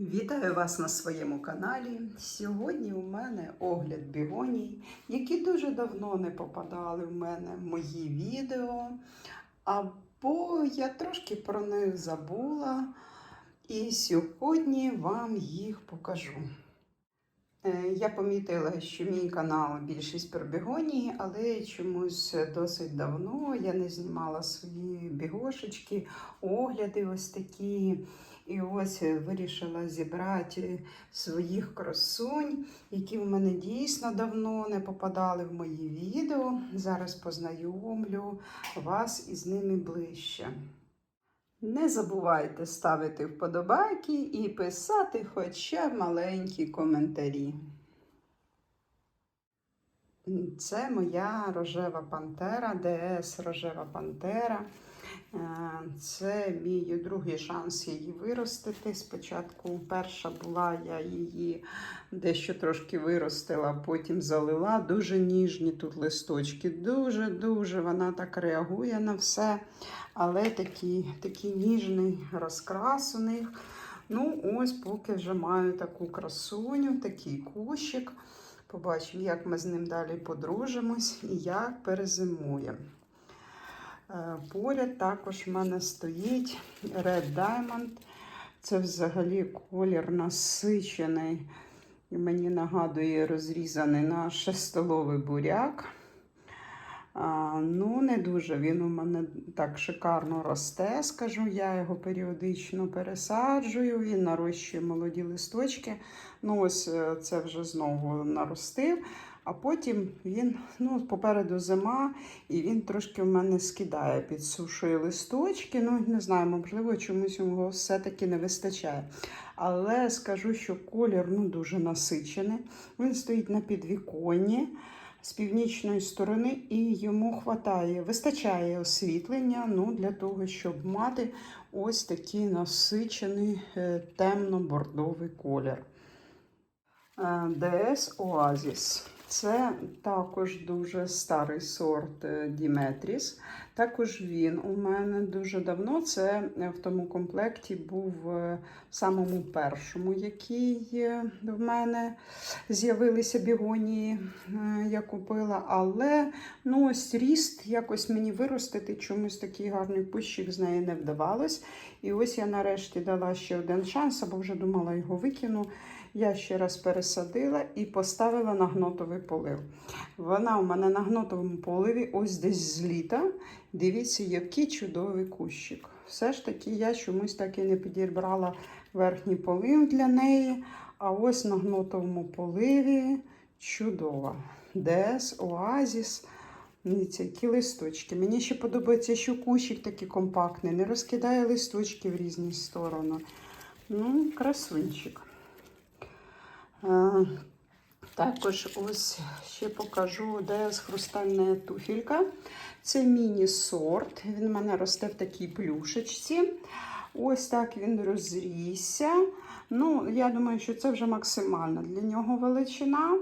Вітаю вас на своєму каналі. Сьогодні у мене огляд бігоній, які дуже давно не попадали в мене в мої відео. Або я трошки про них забула. І сьогодні вам їх покажу. Е, Я помітила, що мій канал більшість про бігонії, але чомусь досить давно я не знімала свої бігошечки, огляди ось такі. І ось вирішила зібрати своїх красунь, які в мене дійсно давно не попадали в мої відео. Зараз познайомлю вас із ними ближче. Не забувайте ставити вподобайки і писати хоча маленькі коментарі. Це моя рожева пантера, ДС Рожева Пантера. Е, Це мій другий шанс її виростити. Спочатку перша була, я її дещо трошки виростила, потім залила. Дуже ніжні тут листочки. Дуже-дуже вона так реагує на все. Але такий, такий ніжний розкрас у них. Ну, ось поки вже маю таку красуню, такий кущик. Побачимо, як ми з ним далі подружимось і як перезимуємо. Е, Поряд також в мене стоїть Red Diamond. Це взагалі колір насичений. І мені нагадує розрізаний на шестоловий буряк. А, ну, не дуже він у мене так шикарно росте, скажу я його періодично пересаджую, він нарощує молоді листочки. Ну, ось е, це вже знову наростив. А потім він, ну, попереду зима, і він трошки в мене скидає, підсушує листочки. Ну, не знаю, можливо, чомусь його все-таки не вистачає. Але скажу, що колір ну, дуже насичений. Він стоїть на підвіконні з північної сторони, і йому хватає, вистачає освітлення ну, для того, щоб мати ось такий насичений е, темно-бордовий колір. Е, ДС Оазіс. Це також дуже старий сорт е, Діметріс. Також він у мене дуже давно. Це в тому комплекті був е, в самому першому, який е, в мене з'явилися бігонії, е, я купила. Але ну, ось ріст якось мені виростити, чомусь такий гарний кущик з неї не вдавалось. І ось я нарешті дала ще один шанс, або вже думала його викину. Я ще раз пересадила і поставила на гнотовий полив. Вона у мене на гнотовому поливі ось десь з літа. Дивіться, який чудовий кущик. Все ж таки, я чомусь так і не підібрала верхній полив для неї. А ось на гнотовому поливі чудова. Дес, Оазіс. Які листочки. Мені ще подобається, що кущик такий компактний, не розкидає листочки в різні сторони. Ну, красунчик. Е, Також ось ще покажу, де хрустальна туфелька. Це міні-сорт. Він в мене росте в такій плюшечці. Ось так він розрісся. Ну, Я думаю, що це вже максимальна для нього величина.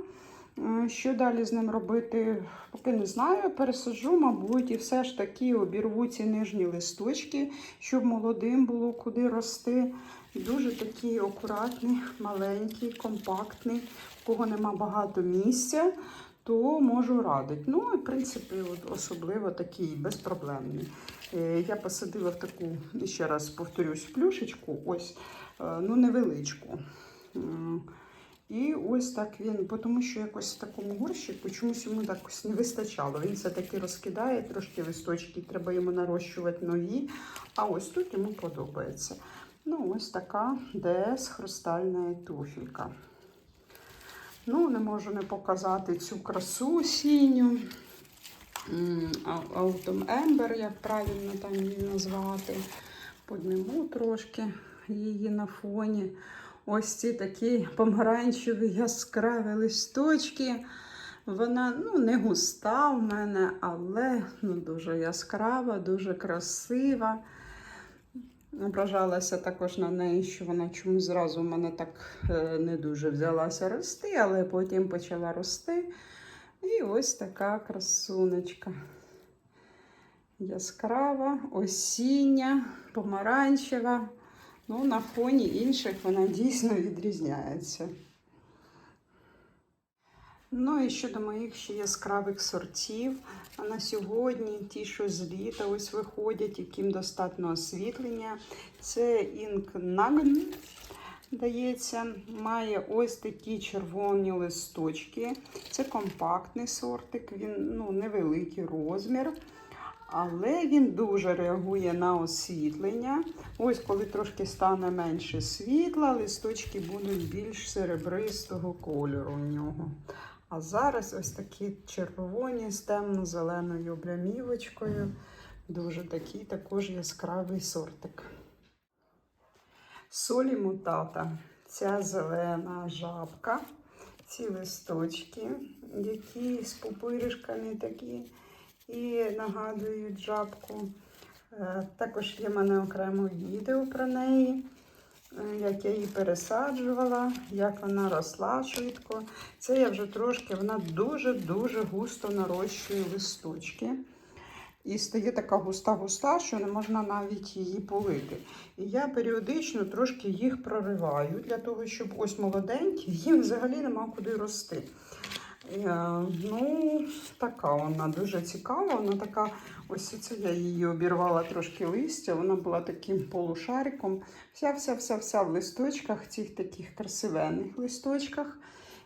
Що далі з ним робити, поки не знаю. Пересаджу, мабуть, і все ж таки обірву ці нижні листочки, щоб молодим було куди рости. Дуже такий акуратний, маленький, компактний, в кого нема багато місця, то можу радити. Ну, і в принципі, от особливо такий безпроблемний. Е, Я посадила в таку, ще раз повторюсь, плюшечку, ось, е, ну, невеличку. І ось так він, тому що якось в такому горщику чомусь йому так не вистачало. Він все-таки розкидає трошки листочки, треба йому нарощувати нові. А ось тут йому подобається. Ну, ось така ДС хрустальна туфелька. Ну, не можу не показати цю красу синю. М, Autumn Ember, як правильно там її назвати. Подниму трошки її на фоні. Ось ці такі помаранчеві яскраві листочки. Вона ну, не густа в мене, але ну, дуже яскрава, дуже красива. Ображалася також на неї, що вона чомусь зразу в мене так е, не дуже взялася рости, але потім почала рости. І ось така красунечка. Яскрава, осіння, помаранчева. Ну, на фоні інших вона дійсно відрізняється. Ну і щодо моїх ще яскравих сортів. А на сьогодні ті, що з літа ось виходять, яким достатньо освітлення. Це Ink Nagn, дається, має ось такі червоні листочки. Це компактний сортик, він ну, невеликий розмір. Але він дуже реагує на освітлення. Ось коли трошки стане менше світла, листочки будуть більш серебристого кольору в нього. А зараз ось такі червоні з темно-зеленою облямівочкою. Дуже такий також яскравий сортик. Солі мутата. Ця зелена жабка, ці листочки, які з пупиришками такі і нагадують жабку. Е, Також є в мене окремо відео про неї, е, як я її пересаджувала, як вона росла швидко. Це я вже трошки, вона дуже-дуже густо нарощує листочки. І стає така густа-густа, що не можна навіть її полити. І я періодично трошки їх прориваю для того, щоб ось молоденькі, їм взагалі нема куди рости. Е, Ну, така вона дуже цікава. Вона така, ось це я її обірвала трошки листя. Вона була таким полушариком. Вся-вся-вся-вся в листочках, цих таких красивенних листочках,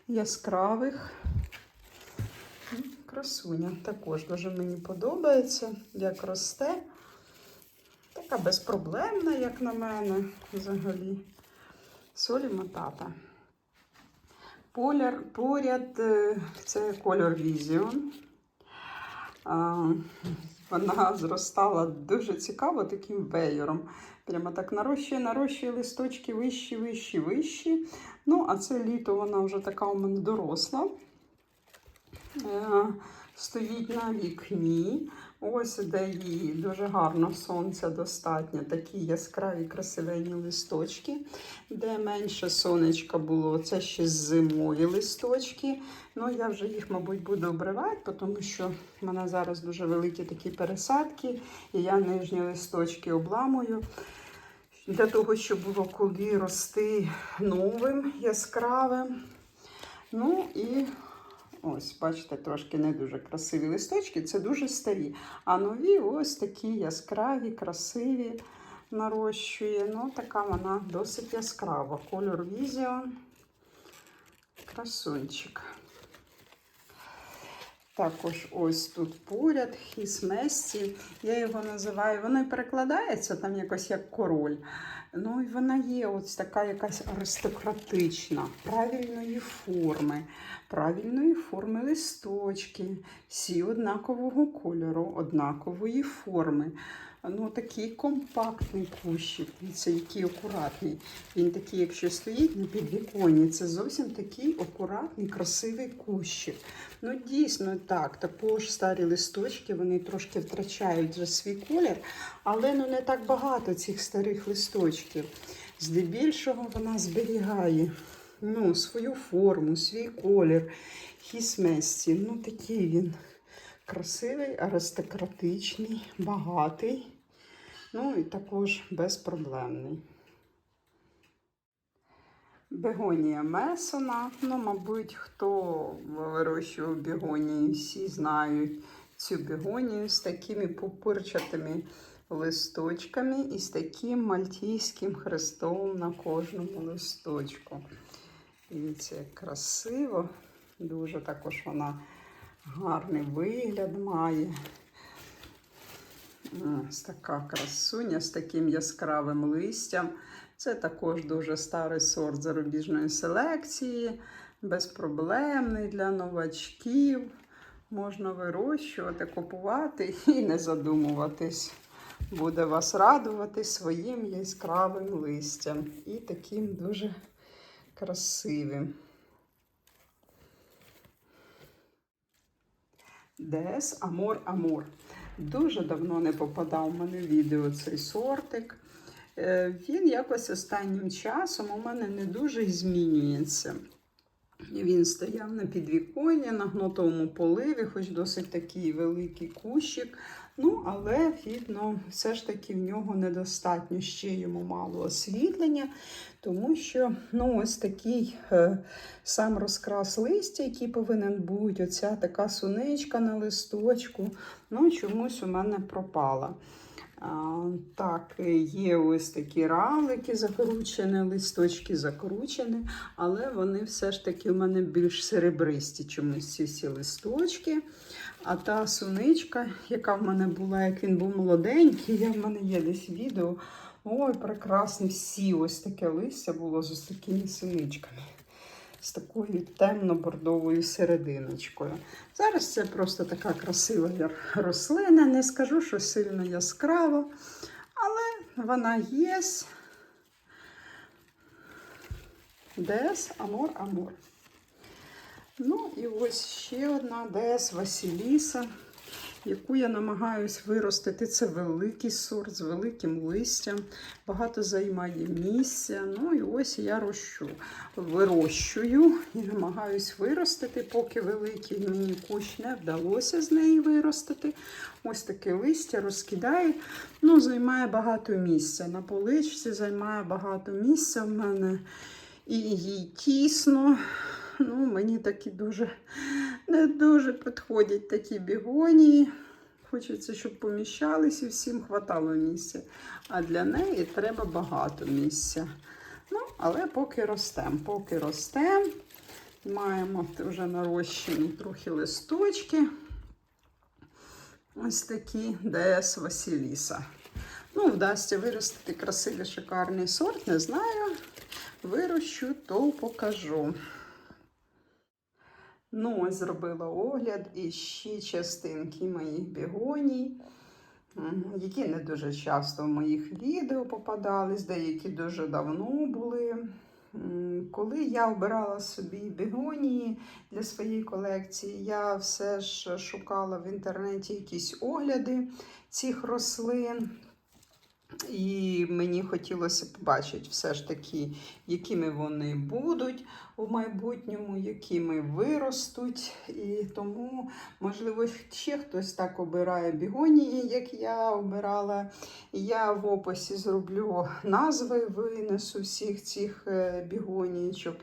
яскравих. Красуня також дуже мені подобається, як росте. Така безпроблемна, як на мене, взагалі. Солі матата. Поряд е, це колір Vision. Вона зростала дуже цікаво таким веєром. Прямо так нарощує, нарощує листочки вищі, вищі, вищі. Ну, а це літо вона вже така у мене доросла. Е, Стоїть на вікні. Ось де її дуже гарно сонця достатньо. Такі яскраві красивенні листочки. Де менше сонечка було, це ще зимові листочки. Ну, я вже їх, мабуть, буду обривати, тому що в мене зараз дуже великі такі пересадки, і я нижні листочки обламую. Для того, щоб було коли рости новим, яскравим. Ну і ось, бачите, трошки не дуже красиві листочки, це дуже старі. А нові ось такі яскраві, красиві нарощує. Ну, така вона досить яскрава. Кольор Vision. Красунчик. Також ось тут поряд хісместі. Я його називаю, воно і перекладається там якось як король. Ну і вона є ось така якась аристократична, правильної форми, правильної форми листочки, всі однакового кольору, однакової форми. Ну, такий компактний кущик, це який акуратний. Він такий, якщо стоїть на підвіконні, це зовсім такий акуратний, красивий кущик. Ну, дійсно так, також старі листочки, вони трошки втрачають вже свій колір, але ну не так багато цих старих листочків. Здебільшого вона зберігає ну, свою форму, свій колір, хісместі. Ну, такий він красивий, аристократичний, багатий. Ну і також безпроблемний. Бегонія Месона. Ну, мабуть, хто вирощував бегонії, всі знають цю бегонію з такими пупирчатими листочками і з таким мальтійським хрестом на кожному листочку. Дивіться, як красиво. Дуже також вона гарний вигляд має. Ось така красуня з таким яскравим листям. Це також дуже старий сорт зарубіжної селекції, безпроблемний для новачків. Можна вирощувати, купувати і не задумуватись. Буде вас радувати своїм яскравим листям і таким дуже красивим. Дес Амор Амор. Дуже давно не попадав в мене відео цей сортик. Е, Він якось останнім часом у мене не дуже змінюється. Він стояв на підвіконні, на гнотовому поливі, хоч досить такий великий кущик. Ну, але видно, все ж таки в нього недостатньо ще йому мало освітлення, тому що ну, ось такий е, сам розкрас листя, який повинен бути, оця така суничка на листочку, ну, чомусь у мене пропала. А, так, є ось такі равлики закручені, листочки закручені, але вони все ж таки у мене більш серебристі, чомусь ці всі листочки. А та суничка, яка в мене була, як він був молоденький, я в мене є десь відео. Ой, прекрасні всі ось таке листя було з ось такими суничками. З такою темно-бордовою серединочкою. Зараз це просто така красива рослина. Не скажу, що сильно яскрава, але вона є. Дес Амор Амор. Ну і ось ще одна Дес Василіса, яку я намагаюсь виростити. Це великий сорт з великим листям, багато займає місця. Ну і ось я рощу, вирощую і намагаюсь виростити, поки великий мені кущ не вдалося з неї виростити. Ось таке листя розкидаю, ну, займає багато місця. На поличці займає багато місця в мене. І їй тісно. Ну, мені такі дуже не дуже підходять такі бігонії. Хочеться, щоб поміщались і всім хватало місця. А для неї треба багато місця. Ну, але поки ростемо, поки ростемо. Маємо вже нарощені трохи листочки. Ось такі ДС Василіса. Ну, вдасться виростити красивий шикарний сорт, не знаю. Вирощу, то покажу. Ну, ось зробила огляд і ще частинки моїх бігоній, які не дуже часто в моїх відео попадались, деякі дуже давно були. Коли я обирала собі бігонії для своєї колекції, я все ж шукала в інтернеті якісь огляди цих рослин. І мені хотілося побачити все ж таки, якими вони будуть у майбутньому, якими виростуть. І тому, можливо, ще хтось так обирає бігонії, як я обирала. Я в описі зроблю назви, винесу всіх цих е, бігонійчок.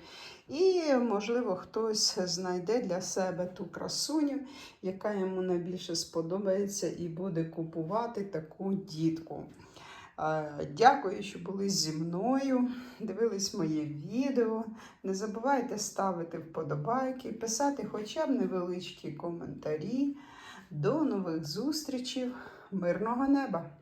І, можливо, хтось знайде для себе ту красуню, яка йому найбільше сподобається, і буде купувати таку дітку. Дякую, що були зі мною, дивились моє відео. Не забувайте ставити вподобайки, писати хоча б невеличкі коментарі. До нових зустрічей, мирного неба!